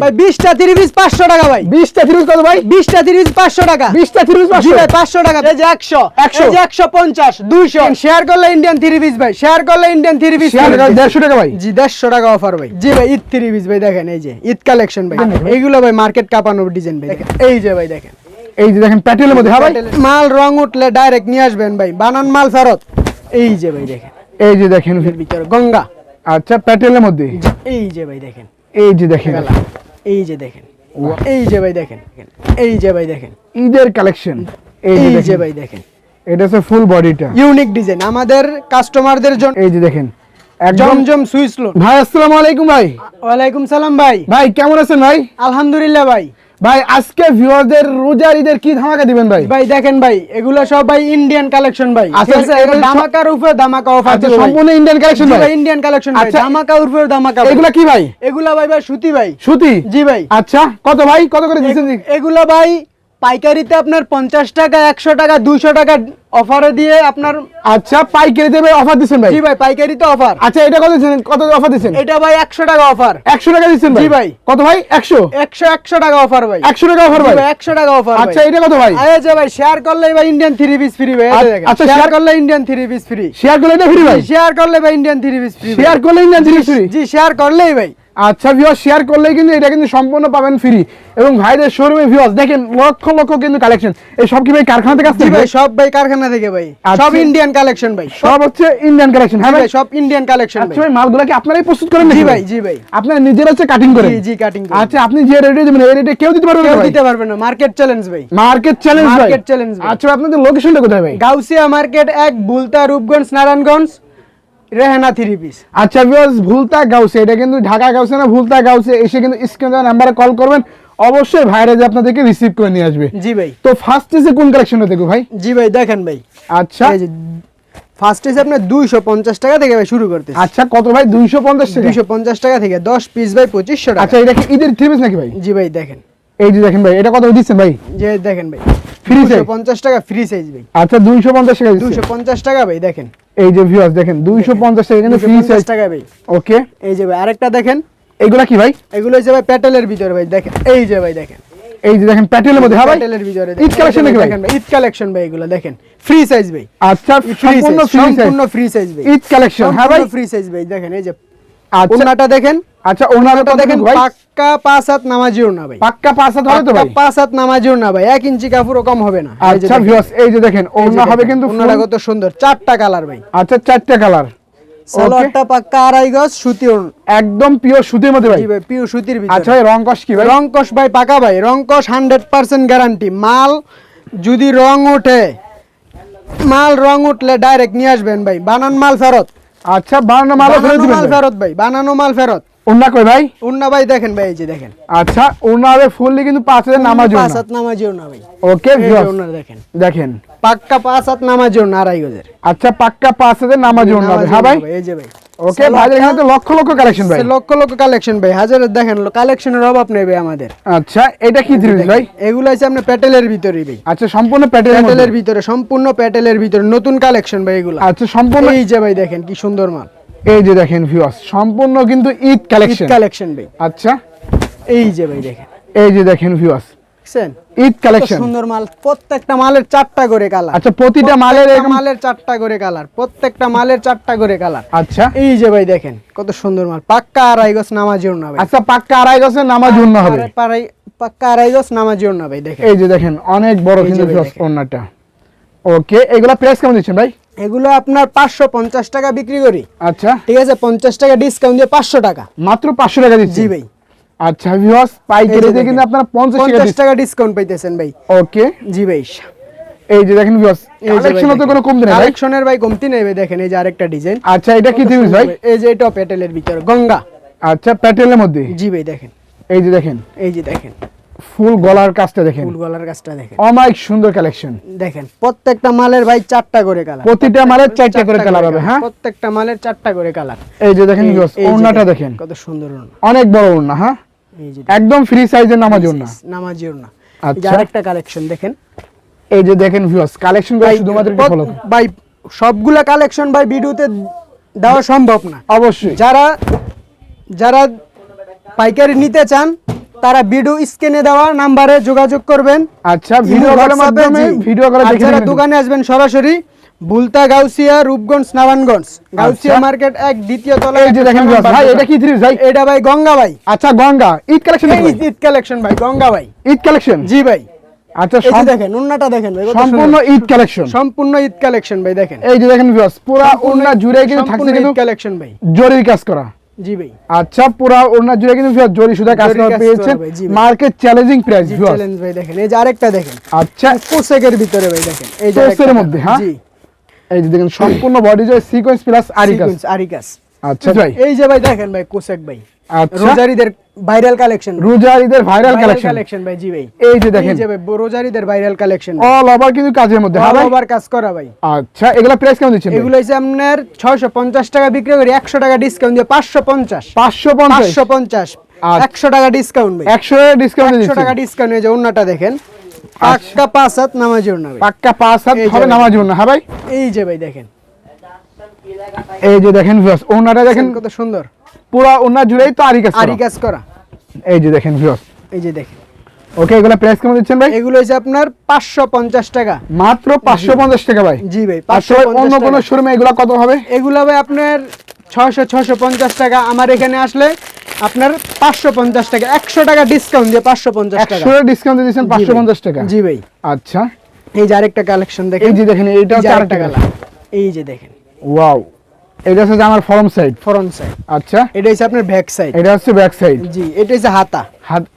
ভাই। টাকা ভাই। কত ভাই? টাকা। ভাই পাঁচশো টাকা। এই যে একশো। 100 এই যে একশো পঞ্চাশ দুইশো। শেয়ার করলে ইন্ডিয়ান থ্রি পিস ভাই। শেয়ার করলে ইন্ডিয়ান থ্রি পিস দেড়শো টাকা ভাই। জি দেড়শো টাকা অফার ভাই। জি ভাই ঈদ থ্রি পিস ভাই দেখেন এই যে ঈদ কালেকশন ভাই। এইগুলো ভাই মার্কেট কাপানোর ডিজাইন ভাই। দেখেন। এই যে ভাই দেখেন। এই যে দেখেন প্যাটেলের মধ্যে হ্যাঁ ভাই? মাল রং উঠলে ডাইরেক্ট নিয়ে আসবেন ভাই। বানান মাল ফেরত। এই যে ভাই দেখেন। এই যে দেখেন। ভিতরে গঙ্গা। আচ্ছা প্যাটেলের মধ্যে। এই যে ভাই দেখেন। এই যে দেখেন। এই যে দেখেন এই যে ভাই দেখেন এই যে ভাই দেখেন ঈদের কালেকশন। এই যে ভাই দেখেন। এটা হচ্ছে ফুল বডিটা ইউনিক ডিজাইন আমাদের কাস্টমারদের জন্য এই যে দেখেন। জমজম সুইস লোন ভাই আসসালামু আলাইকুম ভাই। ওয়ালাইকুম সালাম ভাই। ভাই কেমন আছেন ভাই? আলহামদুলিল্লাহ ভাই। ভাই আজকে ভিউয়ারদের রোজার ঈদের কি ধামাকা দিবেন ভাই? ভাই দেখেন ভাই এগুলো সব ভাই ইন্ডিয়ান কালেকশন ভাই। আচ্ছা, ধামাকার উপরে ধামাকা অফার আছে সম্পূর্ণ ইন্ডিয়ান কালেকশন ভাই? ইন্ডিয়ান কালেকশন ভাই আচ্ছা, ধামাকা উপরে ধামাকা এগুলো এগুলা কি ভাই? এগুলা ভাই ভাই সুতি ভাই। সুতি? জি ভাই। আচ্ছা কত ভাই? কত করে দিচ্ছেন? এগুলো ভাই পাইকারিতে আপনার পঞ্চাশ টাকা একশো টাকা দুইশো টাকা অফারে দিয়ে আপনার আচ্ছা পাইকারি দেবে অফার দিচ্ছেন ভাই? জি ভাই পাইকারিতে অফার আচ্ছা এটা কত দিচ্ছেন কত অফার দিচ্ছেন এটা ভাই একশো টাকা অফার একশো টাকা দিচ্ছেন জি ভাই। কত ভাই? একশো? একশো একশো টাকা অফার ভাই। একশো টাকা অফার ভাই? ভাই একশো টাকা অফার আচ্ছা এটা কত ভাই? এই যে ভাই শেয়ার করলেই ভাই ইন্ডিয়ান থ্রি পিস ফ্রি ভাই আচ্ছা, শেয়ার করলে Indian three piece free share করলে এটা ফ্রি ভাই? শেয়ার করলে ভাই Indian three piece free share করলে ইন্ডিয়ান জিনিস ফ্রি জি শেয়ার করলেই ভাই। আচ্ছা ভিউয়ার শেয়ার করলে কিন্তু এটা কিন্তু সম্পূর্ণ পাবেন ফ্রি এবং ভাইদের শোরুমে ভিউয়ার্স দেখেন লক্ষ লক্ষ কিন্তু কালেকশন এই সব কি ভাই কারখানা থেকে আসছে ভাই সব ভাই কারখানা থেকে ভাই? আচ্ছা। সব ইন্ডিয়ান কালেকশন ভাই। সব হচ্ছে ইন্ডিয়ান কালেকশন হ্যাঁ ভাই সব ইন্ডিয়ান কালেকশন আচ্ছা ভাই। মালগুলো কি আপনারাই প্রস্তুত করেন জি ভাই জি ভাই। আপনারা নিজেরা হচ্ছে কাটিং করেন? জি জি কাটিং আচ্ছা আপনি যে রেটে দিবেন এই রেটে কেউ দিতে পারবে কেউ না দিতে পারবে না। মার্কেট চ্যালেঞ্জ ভাই। মার্কেট চ্যালেঞ্জ ভাই। Challenge ভাই। আচ্ছা আপনাদের লোকেশনটা কোথায় ভাই? গাউসিয়া মার্কেট এক বুলতা রূপগঞ্জ নারায়ণগঞ্জ রেহানা থ্রি পিস আচ্ছা ভিউয়ার্স ভুলতা গাউসে এটা কিন্তু ঢাকা গাউসে না ভুলতা গাউসে এসে কিন্তু স্ক্রিনে নাম্বারে কল করবেন। অবশ্যই ভাইরা যে আপনাদেরকে রিসিভ করে নিয়ে আসবে। জি ভাই। তো ফার্স্ট এসে কোন কালেকশনটা দেখো ভাই? জি ভাই দেখেন ভাই। আচ্ছা। ফার্স্ট এসে আপনার দুইশো পঞ্চাশ টাকা থেকে ভাই শুরু করতে আচ্ছা কত ভাই? দুইশো পঞ্চাশ টাকা? দুইশো পঞ্চাশ টাকা থেকে দশ পিস ভাই পঁচিশশো টাকা। আচ্ছা এটা কি ঈদের থ্রি পিস নাকি ভাই? জি ভাই দেখেন। এই যে দেখেন ভাই এটা কত দিচ্ছেন ভাই? যে দেখেন ভাই Free size? পঞ্চাশ টাকা ফ্রি সাইজ ভাই। আচ্ছা দুইশো পঞ্চাশ টাকা দুইশো পঞ্চাশ টাকা ভাই দেখেন। এই যে ভিউয়ার্স দেখেন দুইশো পঞ্চাশ টাকা কিন্তু ফ্রি সাইজ টাকা ভাই। ওকে এই যে ভাই আরেকটা দেখেন। এইগুলা কি ভাই? এগুলো হচ্ছে ভাই প্যাটেলের ভিতরে ভাই দেখেন। এই যে ভাই দেখেন। এই যে দেখেন প্যাটেলের মধ্যে হ্যাঁ ভাই? প্যাটেলের ভিতরে ঈদ ভাই? দেখেন ভাই ঈদ কালেকশন ভাই এগুলো দেখেন। ফ্রি সাইজ ভাই। আচ্ছা সম্পূর্ণ ফ্রি সাইজ সম্পূর্ণ ফ্রি সাইজ ভাই। ঈদ কালেকশন হ্যাঁ ভাই? ফ্রি সাইজ ভাই দেখেন এই যে। আচ্ছা। ওনাটা দেখেন। আচ্ছা ওনাটা দেখেন ভাই? পাক্কা পাঁচ হাত নামাজিও না ভাই। পাক্কা পাঁচ হাত হবে তো ভাই? পাঁচ হাত নামাজিও না ভাই এক ইঞ্চি কাপড়ও কম হবে না। আচ্ছা ভিউয়ার্স এই যে দেখেন ওনা হবে কিন্তু ওনাটা কত সুন্দর চারটা কালার ভাই। আচ্ছা চারটা কালার সালোয়ারটা পাক্কা আড়াই গজ সুতি একদম পিওর সুতির মধ্যে ভাই। জি ভাই পিও সুতির আচ্ছা ভাই কি ভাই? রংকশ ভাই পাকা ভাই রংকশ হান্ড্রেড পার্সেন্ট গ্যারান্টি মাল যদি রং ওঠে মাল রং উঠলে ডাইরেক্ট নিয়ে আসবেন ভাই। বানান মাল ফেরত। আচ্ছা বানানো মাল ফেরত ভাই বানানো মাল ফেরত। কই ভাই? উন্না ভাই দেখেন ভাই এই যে দেখেন। আচ্ছা ফুললি কিন্তু পাঁচ হাজার নামাজ পাঁচ হাত নামাজিও না ভাই। ওকে দেখেন। দেখেন। পাক্কা পাঁচ হাত নামাজিও না আড়াই গজের। আচ্ছা পাক্কা পাঁচ হাজার নামাজ হ্যাঁ ভাই? এই যে ভাই। ওকে ভাইদের এখানে তো লক্ষ লক্ষ কালেকশন ভাই। লক্ষ লক্ষ কালেকশন ভাই। হাজারের দেখেন কালেকশনের অভাব নেই ভাই আমাদের। আচ্ছা এটা কি থ্রি ভাই? এগুলো আছে আপনার প্যাটেলের ভিতরে ভাই। আচ্ছা সম্পূর্ণ প্যাটেলের প্যাটেলের ভিতরে সম্পূর্ণ প্যাটেলের ভিতরে নতুন কালেকশন ভাই এগুলো। আচ্ছা সম্পূর্ণ এই যে ভাই দেখেন কি সুন্দর মাল। এই যে দেখেন ভিউয়ার্স সম্পূর্ণ কিন্তু ঈদ কালেকশন কালেকশন ভাই। আচ্ছা। এই যে ভাই দেখেন। এই যে দেখেন ভিউয়ার্স ঈদ কালেকশন সুন্দর মাল প্রত্যেকটা মালের চারটা করে কালার আচ্ছা প্রতিটা মালের মালের চারটা করে কালার প্রত্যেকটা মালের চারটা করে কালার আচ্ছা। এই যে ভাই দেখেন কত সুন্দর মাল। পাক্কা আড়াই গজ নামাজিও না ভাই। আচ্ছা পাক্কা আড়াই গজের নামাজ হবে। পাক্কা আড়াই গজ নামাজিও না ভাই দেখেন। এই যে দেখেন অনেক বড় কিন্তু ভিউয়ার্স ওকে এগুলা প্রাইস কেমন দিচ্ছেন ভাই? এগুলো আপনার পাঁচশো পঞ্চাশ টাকা বিক্রি করি। আচ্ছা। ঠিক আছে পঞ্চাশ টাকা ডিসকাউন্ট দিয়ে পাঁচশো টাকা। মাত্র পাঁচশো টাকা দিচ্ছি জি ভাই। আচ্ছা ভিউয়ার্স পাইকারি এই দিয়ে কিন্তু দেখেন। আপনারা পঞ্চাশ টাকা ডিসকাউন্ট পাইতেছেন ভাই। ওকে জি ভাই এই যে দেখেন ভিউয়ার্স কালেকশনে তো কোনো কমতি নেই ভাই। কালেকশনের ভাই কমতি নেই ভাই দেখেন এই যে আরেকটা ডিজাইন আচ্ছা এটা কি থ্রি ভাই? এই যে এটা প্যাটেলের ভিতর গঙ্গা। আচ্ছা প্যাটেলের মধ্যে? জি ভাই দেখেন। এই যে দেখেন। এই যে দেখেন। ফুল গলার কাজটা দেখেন। ফুল গলার কাজটা দেখেন। অমাইক সুন্দর কালেকশন। দেখেন প্রত্যেকটা মালের ভাই চারটা করে কালার। প্রতিটা মালের চারটা করে কালার হবে হ্যাঁ? প্রত্যেকটা মালের চারটা করে কালার। এই যে দেখেন ওন্নাটা দেখেন কত সুন্দর ওড়না। অনেক বড় ওন্না হ্যাঁ? এই যে একদম ফ্রি সাইজের নামাজ ওন্না নামাজি ওড়না। যে আচ্ছা। আরেকটা কালেকশন দেখেন। এই যে দেখেন ভিউয়ার্স কালেকশনগুলো শুধুমাত্র ফলো ভাই সবগুলা কালেকশন ভাই ভিডিওতে দেওয়া সম্ভব না। অবশ্যই। যারা যারা পাইকারি নিতে চান তারা ভিডিও স্ক্রিনে দেওয়া নাম্বারে যোগাযোগ করবেন। আচ্ছা ভিডিও কলের মাধ্যমে ভিডিও করে আর দেখে যারা। দোকানে আসবেন সরাসরি বুলতা গাউসিয়া রূপগঞ্জ নারায়ণগঞ্জ। গাউসিয়া আচ্ছা। মার্কেট এক দ্বিতীয় তলা এই যে দেখেন ভাই এটা কি থ্রি ভাই? এটা ভাই গঙ্গা ভাই। আচ্ছা গঙ্গা। ঈদ কালেকশন এই ঈদ কালেকশন ভাই গঙ্গা ভাই। ঈদ কালেকশন জি ভাই। আচ্ছা এই দেখেন উন্নাটা দেখেন ভাই সম্পূর্ণ। ঈদ কালেকশন সম্পূর্ণ ঈদ কালেকশন ভাই দেখেন। এই যে দেখেন ভিউয়ার্স পুরা ওড়না জুড়ে কিন্তু থাকছে কিন্তু কালেকশন ভাই। জরির কাজ করা। জি ভাই আচ্ছা পুরা ওনার জুড়ে কিন্তু জরি সুদা কাজ করা পেয়েছেন। Market challenging price viewer challenge ভাই দেখেন এই যে আরেকটা দেখেন। আচ্ছা। কোসেকের ভিতরে ভাই দেখেন এই যে কোসের মধ্যে, হ্যাঁ? এই যে দেখেন সম্পূর্ণ বডি জয় সিকোয়েন্স প্লাস আরিকাস সিকোয়েন্স আরিকাস আচ্ছা ভাই। এই যে ভাই দেখেন ভাই কোসেক ভাই। আচ্ছা। রোজারিদের ভাইরাল কালেকশন রোজারিদের ভাইরাল কালেকশন কালেকশন ভাই জি ভাই। এই যে এই দেখেন রোজারিদের ভাইরাল কালেকশন অল ওভার কিন্তু কাজের মধ্যে হ্যাঁ ভাই? ওভার কাজ করা ভাই। আচ্ছা এগুলা প্রাইস কেমন দিচ্ছেন এগুলো হচ্ছে আপনার ছয়শো পঞ্চাশ টাকা বিক্রি করি একশো টাকা ডিসকাউন্ট দিয়ে পাঁচশো পঞ্চাশ। পাঁচশো পঞ্চাশ? পাঁচশো পঞ্চাশ। আচ্ছা। একশো টাকা ডিসকাউন্ট ভাই। একশো ডিসকাউন্ট একশো টাকা ডিসকাউন্ট এই যে অন্যটা দেখেন। পাক্কা পাঁচ হাত নামাজি ওড়না ভাই। পাক্কা পাঁচ হাত হবে নামাজ না হ্যাঁ ভাই? এই যে ভাই দেখেন। এই যে দেখেন ওনাটা দেখেন। কত সুন্দর। পুরা ওনা জুড়েই তো আরি কাজ আরি কাজ করা। এই যে দেখেন ভিউয়ার্স এই যে দেখেন। ওকে এগুলা প্রাইস কেমন দিচ্ছেন ভাই? এগুলো হচ্ছে আপনার পাঁচশো পঞ্চাশ টাকা। মাত্র পাঁচশো পঞ্চাশ টাকা ভাই। জি ভাই পাঁচশো পাঁচশো অন্য কোনো শোরুমে এগুলা কত হবে? এগুলো ভাই আপনার ছয়শো ছয়শো পঞ্চাশ টাকা। আমার এখানে আসলে আপনার পাঁচশো পঞ্চাশ টাকা। একশো টাকা ডিসকাউন্ট দিয়ে পাঁচশো পঞ্চাশ টাকা। একশো ডিসকাউন্ট দিয়েছেন পাঁচশো ভাই। পঞ্চাশ টাকা? জি ভাই। আচ্ছা। এই যে আরেকটা কালেকশন দেখেন। এই যে দেখেন এইটা এই যে হচ্ছে আরেকটা আরেকটা এই যে দেখেন। ওয়াও এটা হচ্ছে আমার ফরম সাইড। Front side. আচ্ছা। এটা হচ্ছে আপনার ব্যাক সাইড। এটা হচ্ছে ব্যাক সাইড। জি এটা হচ্ছে হাতা।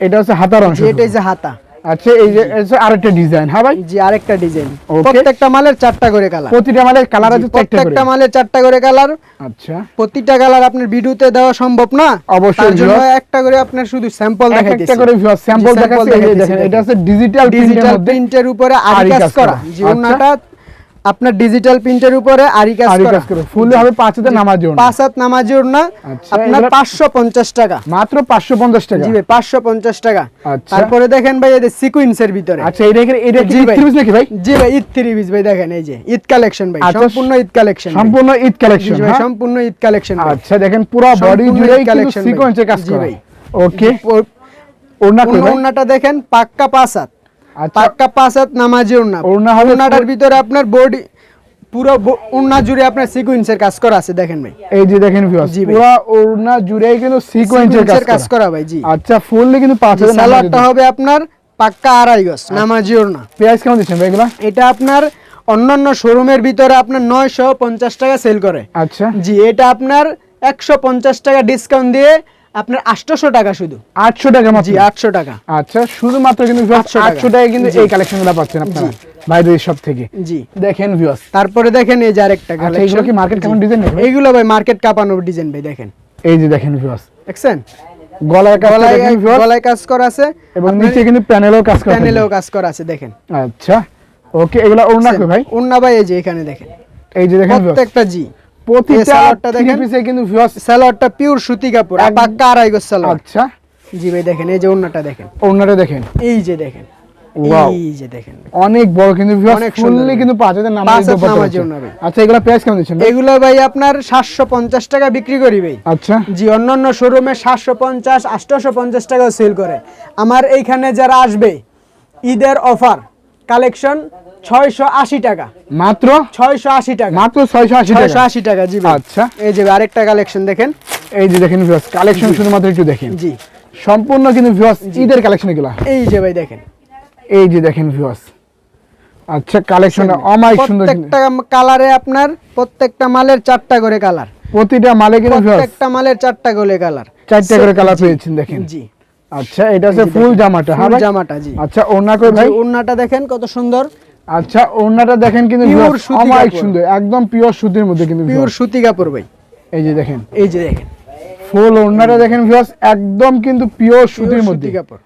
এটা হচ্ছে হাতার অংশ। এটা হচ্ছে হাতা। আচ্ছা এই যে আরেকটা ডিজাইন হ্যাঁ ভাই? জি আরেকটা ডিজাইন। প্রত্যেকটা মালের চারটা করে কালার। প্রতিটা কালার আছে প্রত্যেকটা মালের চারটা করে কালার। আচ্ছা। প্রতিটা কালার আপনার ভিডিওতে দেওয়া সম্ভব না। অবশ্যই জন্য একটা করে আপনার শুধু স্যাম্পল দেখাইতেছি। একটা করে স্যাম্পল দেখাচ্ছি এই দেখেন এটা হচ্ছে ডিজিটাল প্রিন্টের মধ্যে প্রিন্টের উপরে আরি আরি কাজ কাজ করা। করা। ওনাটা আপনার ডিজিটাল প্রিন্টের উপরে আরি কাজ করা। ফুললে হবে পাঁচ হাজার নামাজ পাঁচ হাত নামাজি ওড়না আচ্ছা, আপনার এগুলা- পাঁচশো পঞ্চাশ টাকা। মাত্র পাঁচশো পঞ্চাশ টাকা। জি ভাই পাঁচশো পঞ্চাশ টাকা। আচ্ছা। তারপরে দেখেন ভাই এদের সিকুয়েন্সের ভিতরে। আচ্ছা এটা কি এটা জি ভাই। নাকি ভাই? জি ভাই ঈদ থ্রি ভাই দেখেন এই যে ঈদ কালেকশন ভাই আচ্ছা, সম্পূর্ণ ঈদ কালেকশন সম্পূর্ণ ঈদ জি কালেকশন ভাই সম্পূর্ণ ঈদ কালেকশন আচ্ছা দেখেন পুরো বডি ঈদ ভাই। সিকোয়েন্সে কাজ জি করা। ভাই। ওকে ওড়না ভাই ওড়নাটা দেখেন পাক্কা পাঁচ হাত। পাক্কা পাঁচ হাত নামাজি ওড়না ওড়না হবে ওড়নাটার ভিতরে আপনার বডি পুরো ওড়না জুড়ে আপনার সিকুয়েন্সের কাজ করা আছে দেখেন ভাই। এই যে দেখেন ভিউয়ার্স পুরো ওড়না জুড়েই কিন্তু সিকোয়েন্সের কাজ করা। করা ভাই জি। আচ্ছা ফুললি কিন্তু পাঁচ হাজার সালোয়ারটা হবে আপনার পাক্কা আড়াই গজ নামাজি ওড়না প্রাইস কেমন দিচ্ছেন ভাই এগুলা? এটা আপনার অন্যান্য শোরুমের ভিতরে আপনার নয়শো পঞ্চাশ টাকা সেল করে। আচ্ছা। জি এটা আপনার একশো পঞ্চাশ টাকা ডিসকাউন্ট দিয়ে আপনার আটশোশো টাকা শুধু। আটশো টাকা মাত্র? জি আটশো টাকা। আচ্ছা শুধুমাত্র কিন্তু 800 টাকা। আটশো টাকা কিন্তু। এই কালেকশনগুলো পাচ্ছেন আপনারা বাইরের সব থেকে। জি। দেখেন ভিউয়ার্স তারপরে দেখেন এই যে আরেকটা আচ্ছা এগুলো কি মার্কেট কেমন ডিজাইন নাকি ভাই? মার্কেট কাপানোর ডিজাইন ভাই দেখেন। এই যে দেখেন ভিউয়ার্স দেখছেন? গলায় কাজ গলায় গলায় কাজ করা আছে। এবং নিচে কিন্তু প্যানেলও কাজ করা প্যানেলেও কাজ করা আছে দেখেন। আচ্ছা ওকে এগুলা ওড়না ভাই? ভাই এই যে এখানে দেখেন। এই যে দেখেন প্রত্যেকটা জি। প্রতিটা দেখেন। দেখেন। পিছে কিন্তু ভিউয়ার্স সালোয়ারটা পিওর সুতি কাপড় পাক্কা আড়াই গজ সালোয়ার আচ্ছা। জি ভাই দেখেন এই যে উন্নাটা দেখেন। ওড়নাটা দেখেন। এই যে দেখেন এই যে দেখেন। অনেক বড় কিন্তু অনেক সুন্দর কিন্তু পাঁচ হাজার নামাজ পাঁচ হাজার দোপাট্টা নামাজের হচ্ছে। নামে। আচ্ছা এগুলা প্রাইস কেমন দিচ্ছেন ভাই? এগুলো ভাই আপনার সাতশো পঞ্চাশ টাকা বিক্রি করি ভাই। আচ্ছা। জি অন্যান্য শোরুমে সাতশো পঞ্চাশ আটশোশো পঞ্চাশ টাকাও সেল করে। আমার এইখানে যারা আসবে ঈদের অফার কালেকশন ছয়শো আশি টাকা। মাত্র? ছয়শো আশি টাকা। মাত্র ছয়শো আশি ছয়শো টাকা আশি টাকা জি আচ্ছা। এই যে আরেকটা কালেকশন দেখেন। এই যে দেখেন ভিউয়ার্স কালেকশন শুধুমাত্র একটু দেখেন। জি। সম্পূর্ণ কিন্তু ভিউয়ার্স ঈদের কালেকশন এগুলা। এই যে ভাই দেখেন। এই যে দেখেন ভিউয়ার্স আচ্ছা কালেকশনটা অমায়িক সুন্দর প্রত্যেকটা কালারে আপনার প্রত্যেকটা মালের চারটা করে কালার প্রতিটা মালে কিন্তু প্রত্যেকটা মালের চারটা করে কালার চারটা করে কালার পেয়েছেন দেখেন। জি। আচ্ছা এটা হচ্ছে ফুল জামাটা হ্যাঁ ফুল জামাটা জি। আচ্ছা ওড়না কই ভাই? ওড়নাটা দেখেন কত সুন্দর। আচ্ছা ওড়নাটা দেখেন কিন্তু অমায়িক। সুন্দর একদম পিওর সুতির মধ্যে কিন্তু পিওর সুতি কাপড় ভাই। এই যে দেখেন। এই যে দেখেন। ফুল ওড়নাটা দেখেন ভিউয়ার্স একদম কিন্তু পিওর সুতির মধ্যে। কাপড়।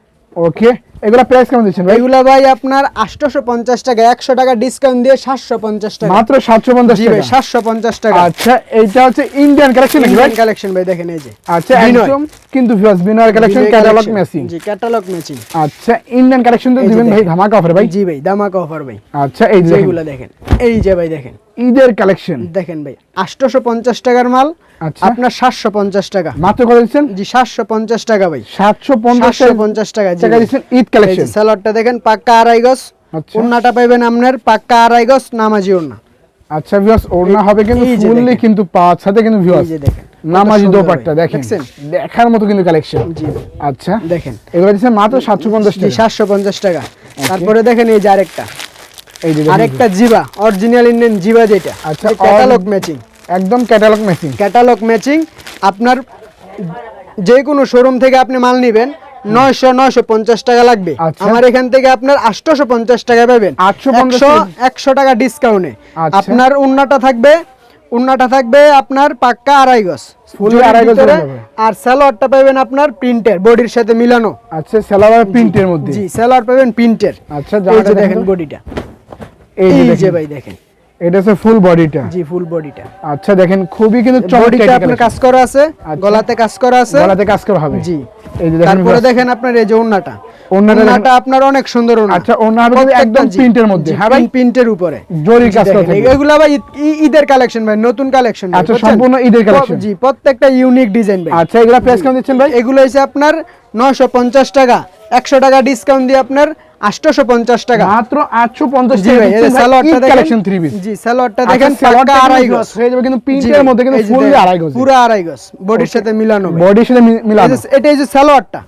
ওকে এগুলা প্রাইস কেমন দিচ্ছেন ভাই? এগুলা ভাই আপনার আটশোশো পঞ্চাশ টাকা একশো টাকা ডিসকাউন্ট দিয়ে সাতশো পঞ্চাশ টাকা। মাত্র সাতশো পঞ্চাশ জি ভাই টাকা? সাতশো পঞ্চাশ টাকা। আচ্ছা এইটা হচ্ছে ইন্ডিয়ান কালেকশন নাকি ভাই? কালেকশন ভাই দেখেন এই যে। আচ্ছা একদম কিন্তু ভিউয়ার্স বিনয়ের কালেকশন ক্যাটালগ ম্যাচিং জি ক্যাটালগ ম্যাচিং আচ্ছা ইন্ডিয়ান কালেকশন তো দিবেন ভাই দেখেন। ধামাকা অফার ভাই। জি ভাই দামাকা অফার ভাই। আচ্ছা এই যে যেগুলো দেখেন। এই যে ভাই দেখেন। ঈদের কালেকশন দেখেন ভাই আটশোশো পঞ্চাশ টাকার মাল। আপনার সাতশো পঞ্চাশ টাকা। মাত্র দিচ্ছেন? জি সাতশো পঞ্চাশ টাকা ভাই। সাতশো পঞ্চাশ টাকা দিচ্ছেন ঈদ কালেকশন স্যালাডটা দেখেন পাক্কা আড়াই গজ। আচ্ছা। পাইবেন আপনার পাক্কা আড়াই গজ নামাজি আচ্ছা ভিউয়ার্স ওড়না হবে কিন্তু ফুললি কিন্তু পাঁচ সাথে কিন্তু এই ভিউয়ার্স যে দেখেন নামাজি দোপাট্টা দেখেন? দেখার মতো কিন্তু কালেকশন আচ্ছা। দেখেন। এগুলো দিচ্ছেন মাত্র সাতশো পঞ্চাশ টাকা। সাতশো পঞ্চাশ টাকা। তারপরে দেখেন এই যে আরেকটা। এই যে আরেকটা জিবা অরিজিনাল ইন্ডিয়ান জিবা যেটা। আচ্ছা, ক্যাটালগ ম্যাচিং একদম ক্যাটালগ মেশিন ক্যাটালগ ম্যাচিং আপনার যে কোনো শোরুম থেকে আপনি মাল নেবেন নয়শো নয়শো পঞ্চাশ টাকা লাগবে। আচ্ছা। আমার এখান থেকে আপনার আটশোশো পঞ্চাশ টাকা পাবেন। 850 একশো টাকা ডিসকাউন্টে আচ্ছা। আপনার উন্নাটা থাকবে উন্নাটা থাকবে আপনার পাক্কা আড়াই গজ। আর স্যালোয়ারটা পাবেন আপনার প্রিন্টের বডির সাথে মিলানো। আচ্ছা সেলার প্রিন্টের মধ্যে। জি স্যালোয়ার পাবেন প্রিন্টের আচ্ছা দেখেন বডিটা। এই যে ভাই দেখেন। এটা হচ্ছে ফুল বডিটা জি ফুল বডিটা আচ্ছা দেখেন খুবই কিন্তু চমৎকার আপনার কাজ করা আছে আচ্ছা। গলাতে কাজ করা আছে। গলাতে কাজ করা হবে। জি। এই যে দেখেন তারপরে দেখেন আপনার এই যে ওন্নাটা। ওন্নাটা আপনার অনেক সুন্দর ওন্না। আচ্ছা ওড়না হবে একদম প্রিন্টের মধ্যে। হ্যাঁ ভাই? প্রিন্টের উপরে। জরি কাজ করা। এগুলা ভাই ঈদের কালেকশন ভাই নতুন কালেকশন আচ্ছা, সম্পূর্ণ ঈদের collection। জি প্রত্যেকটা ইউনিক ডিজাইন ভাই। আচ্ছা এগুলা প্রাইস কেমন দিচ্ছেন ভাই? এগুলো হচ্ছে আপনার নয়শো পঞ্চাশ টাকা। একশো টাকা ডিসকাউন্ট দিয়ে আপনার আটশোশো পঞ্চাশ টাকা। মাত্র 850 জি টাকা ভাই এই যে দিচ্ছেন ভাই, সালোয়ারটা কালেকশন 3 পিস জি সালোয়ারটা দেখেন সালোয়ারটা আড়াই গজ। হয়ে যাবে কিন্তু জি মধ্যে কিন্তু ফুললি আড়াই গজ। পুরো আড়াই গজ বডির সাথে মিলানো বডির সাথে মি- মিলানো যে- এটা এই যে সালোয়ারটা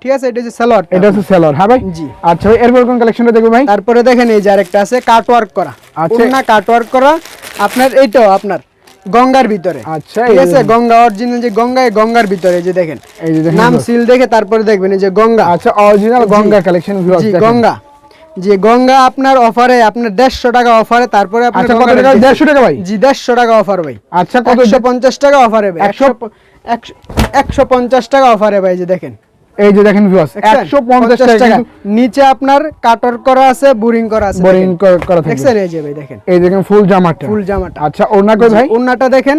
ঠিক আছে এটা সালোয়ারটা এটা হচ্ছে হ্যাঁ ভাই? জি। আচ্ছা এরপর কোন কালেকশনটা দেখব ভাই? তারপরে দেখেন এই যে আরেকটা আছে কাট ওয়ার্ক করা। আচ্ছা। ওন্না কাট ওয়ার্ক করা। আপনার এইটাও আপনার। গঙ্গার ভিতরে। আচ্ছা, ঠিক আছে? গঙ্গা অরিজিনাল যে গঙ্গা গঙ্গার ভিতরে যে দেখেন। এই যে নাম সিল দেখে তারপরে দেখবেন এই যে গঙ্গা। আচ্ছা অরিজিনাল গঙ্গা কালেকশন জি গঙ্গা। জি গঙ্গা আপনার অফারে আপনার দেড়শো টাকা অফারে তারপরে আচ্ছা কত টাকা? 150 টাকা ভাই? জি দেড়শো টাকা অফার ভাই। আচ্ছা একশো পঞ্চাশ টাকা অফারে একশো- একশো পঞ্চাশ টাকা অফারে ভাই যে দেখেন। এই যে দেখেন ভিউয়ার্স 150 টাকা। নিচে আপনার কাটর করা আছে বুরিং করা আছে। বোরিং করা থাকবে। দেখছেন এই যে ভাই দেখেন। এই দেখেন ফুল জামাটা। ফুল জামাটা। আচ্ছা ওড়না কই ভাই? ওন্নাটা দেখেন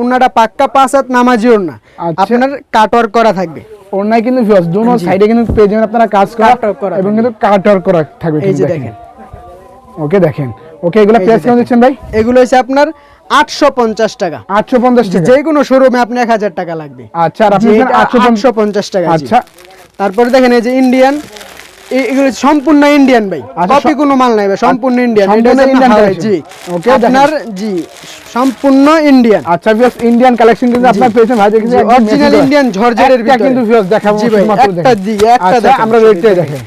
ওন্নাটা পাক্কা পাঁচ হাত নামাজি ওন্না আচ্ছা। আপনার কাটওয়ার্ক করা থাকবে। ওড়নায় কিন্তু ভিউয়ার্স দোনো সাইডে কিন্তু যাবেন আপনারা কাজ করা এবং কিন্তু কাটার করা থাকবে এই যে দেখেন। ওকে দেখেন। ওকে এগুলো প্রাইস কেমন দিচ্ছেন ভাই? এগুলো হচ্ছে আপনার আটশো পঞ্চাশ টাকা। 850 টাকা? যে কোনো শোরুমে আপনি এক হাজার টাকা লাগবে। আচ্ছা আর আপনি জি, দিচ্ছেন এটা 850 আটশো পঞ্চাশ টাকা আচ্ছা। তারপরে দেখেন এই যে ইন্ডিয়ান এগুলো সম্পূর্ণ ইন্ডিয়ান ভাই। আচ্ছা, কপি কোনো মাল নাই ভাই সম্পূর্ণ ইন্ডিয়ান সম্পূর্ণ Indian জি। Okay, আপনার জি সম্পূর্ণ ইন্ডিয়ান আচ্ছা ভিউয়ার্স ইন্ডিয়ান কালেকশন কিন্তু আপনারা পেয়েছেন ভাই দেখেন অরিজিনাল ইন্ডিয়ান একটা ভিতরে। কিন্তু ভিউয়ার্স দেখাবো জি ভাই একটা একটা আচ্ছা আমরা রেটটাই দেখেন।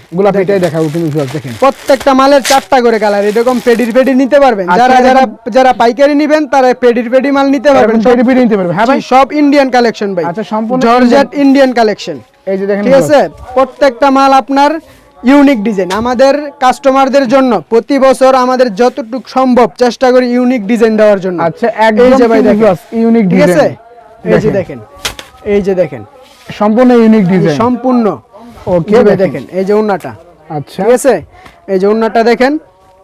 দেখাবো কিন্তু ভিউয়ার্স দেখেন। প্রত্যেকটা মালের চারটা করে কালার এরকম পেডির পেডি নিতে পারবেন। আচ্ছা, যারা যারা যারা পাইকারি নিবেন তারা পেডির পেডি মাল নিতে পারবেন। পেডি পেডি নিতে পারবে। হ্যাঁ ভাই? সব ইন্ডিয়ান কালেকশন ভাই। আচ্ছা, সম্পূর্ণ জর্জেট ইন্ডিয়ান কালেকশন এই যে দেখেন ঠিক আছে প্রত্যেকটা মাল আপনার ইউনিক ডিজাইন আমাদের কাস্টমারদের জন্য প্রতি বছর আমাদের যতটুকু সম্ভব চেষ্টা করি ইউনিক ডিজাইন দেওয়ার জন্য আচ্ছা এই যে ভাই দেখেন ইউনিক ঠিক আছে এই যে দেখেন এই যে দেখেন সম্পূর্ণ ইউনিক ডিজাইন সম্পূর্ণ ওকে ভাই দেখেন এই যে উন্নাটা আচ্ছা ঠিক আছে এই যে উন্নাটা দেখেন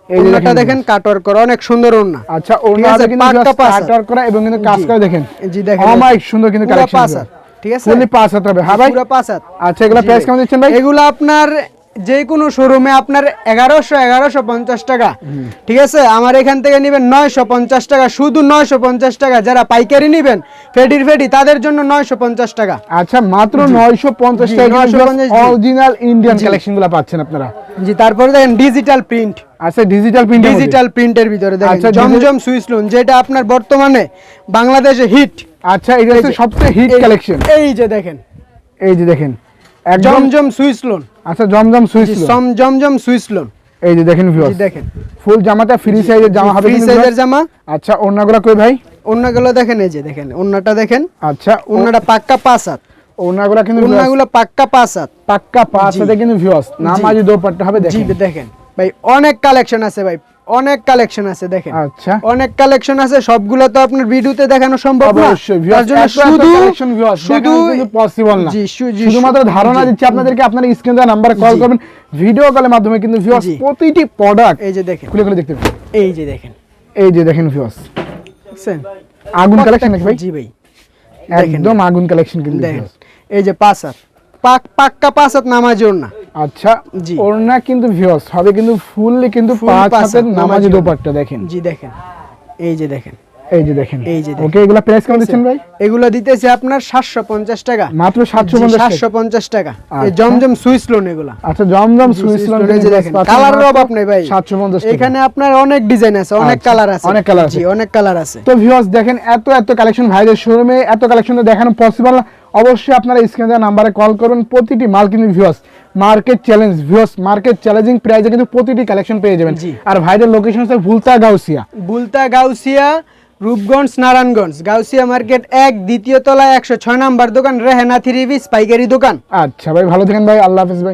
এই যে উন্নাটা দেখেন কাটর করা অনেক সুন্দর উন্না আচ্ছা ঠিক কিন্তু। স্টার্টার করা এবং কিন্তু কাজ করে দেখেন জি দেখেন অমাইক সুন্দর কিন্তু কালেকশন ঠিক আছে? পাঁচ হাত হবে। হ্যাঁ ভাই? পুরা পাঁচ হাত। আচ্ছা এগুলো প্রাইস কেমন দিচ্ছেন ভাই? এগুলো আপনার যে কোনো শোরুমে আপনার এগারোশো এগারোশো পঞ্চাশ টাকা। ঠিক আছে? আমার এখান থেকে নেবেন নয়শো পঞ্চাশ টাকা শুধু নয়শো পঞ্চাশ টাকা। যারা পাইকারি নেবেন ফেডির ফেডি তাদের জন্য নয়শো পঞ্চাশ টাকা। আচ্ছা মাত্র নয়শো পঞ্চাশ টাকা অরিজিনাল ইন্ডিয়ান কালেকশনগুলো পাচ্ছেন আপনারা। জি তারপরে দেখেন ডিজিটাল প্রিন্ট আচ্ছা ডিজিটাল প্রিন্ট ডিজিটাল প্রিন্টের ভিতরে দেখেন আচ্ছা, জমজম সুইস লোন যেটা আপনার বর্তমানে বাংলাদেশে হিট আচ্ছা এটা হচ্ছে এই যে- সবচেয়ে হিট কালেকশন এই যে দেখেন। এই যে দেখেন। জমজম সুইস লোন আচ্ছা জমজম জি, সম- জমজম সুইস লোন এই যে দেখেন ভিউয়ার্স দেখেন। ফুল জামাটা ফ্রি সাইজের জামা হবে ফ্রি সাইজের জামা। আচ্ছা ওড়নাগুলো কই ভাই? অন্যগুলো দেখেন এই যে দেখেন অন্যটা দেখেন। আচ্ছা অন্যটা পাক্কা পাঁচ হাত। ওড়নাগুলো কিন্তু অন্যগুলো পাক্কা পাঁচ হাত। পাক্কা পাঁচ। সাথে কিন্তু ভিউয়ার্স নামাজি দোপাট্টা হবে জি দেখেন। দেখেন। ভাই অনেক কালেকশন আছে ভাই। অনেক কালেকশন আছে দেখেন। আচ্ছা। অনেক কালেকশন আছে সবগুলো তো আপনার ভিডিওতে দেখানো সম্ভব না। তার জন্য শুধু শুধু পসিবল না। জি জি, শুধুমাত্র ধারণা দিচ্ছি আপনাদেরকে আপনারা স্ক্রিন দেওয়া নাম্বারে কল করবেন ভিডিও কলের মাধ্যমে কিন্তু ভিউয়ার্স প্রতিটি প্রোডাক্ট এই যে দেখেন। খুলে খুলে দেখতে পাবেন। এই যে দেখেন। এই যে দেখেন ভিউয়ার্স দেখছেন আগুন কালেকশন নাকি ভাই? জি ভাই। একদম আগুন কালেকশন কিন্তু দেখেন। এই যে হাত। পাক পাক্কা পাঁচ হাত নামাজি ওর না। আচ্ছা জি। ওড়না কিন্তু ভিউয়ার্স হবে কিন্তু ফুললি কিন্তু পাঁচ হাতের নামাজি দোপাট্টা দেখেন। জি দেখেন। এই যে দেখেন। এই যে দেখেন। এই যে ওকে এগুলা প্রাইস কেমন দিচ্ছেন ভাই? এগুলো দিতেছে আপনার সাতশো পঞ্চাশ টাকা। মাত্র সাতশো পঞ্চাশ সাতশো পঞ্চাশ টাকা। এই আচ্ছা। জমজম সুইস লোন এগুলা। আচ্ছা জমজম সুইসল্যান্ড কালারের অভাব নেই ভাই। সাতশো পঞ্চাশ এখানে আপনার অনেক ডিজাইন আছে অনেক আচ্ছা, কালার আছে। অনেক colour আছে। জি অনেক কালার আছে। তো ভিউয়ার্স দেখেন এত এত কালেকশন ভাইদের শোরুমে এত কালেকশন দেখানো পসিবল না। অবশ্যই আপনারা স্ক্রিনে দেওয়া নাম্বারে কল করবেন প্রতিটি মাল কিন্তু viewers market challenge views market challenging প্রাইসে কিন্তু প্রতিটি কালেকশন পেয়ে যাবেন। আর ভাইদের লোকেশন হচ্ছে ভুলতা গাউসিয়া। ভুলতা গাউসিয়া রূপগঞ্জ নারায়ণগঞ্জ। গাউসিয়া মার্কেট এক দ্বিতীয় তলায় একশো ছয় নাম্বার দোকান রেহেনা থ্রি স্পাইকারি পাইকারি দোকান। আচ্ছা ভাই ভালো থাকেন ভাই আল্লাহ হাফিজ ভাই।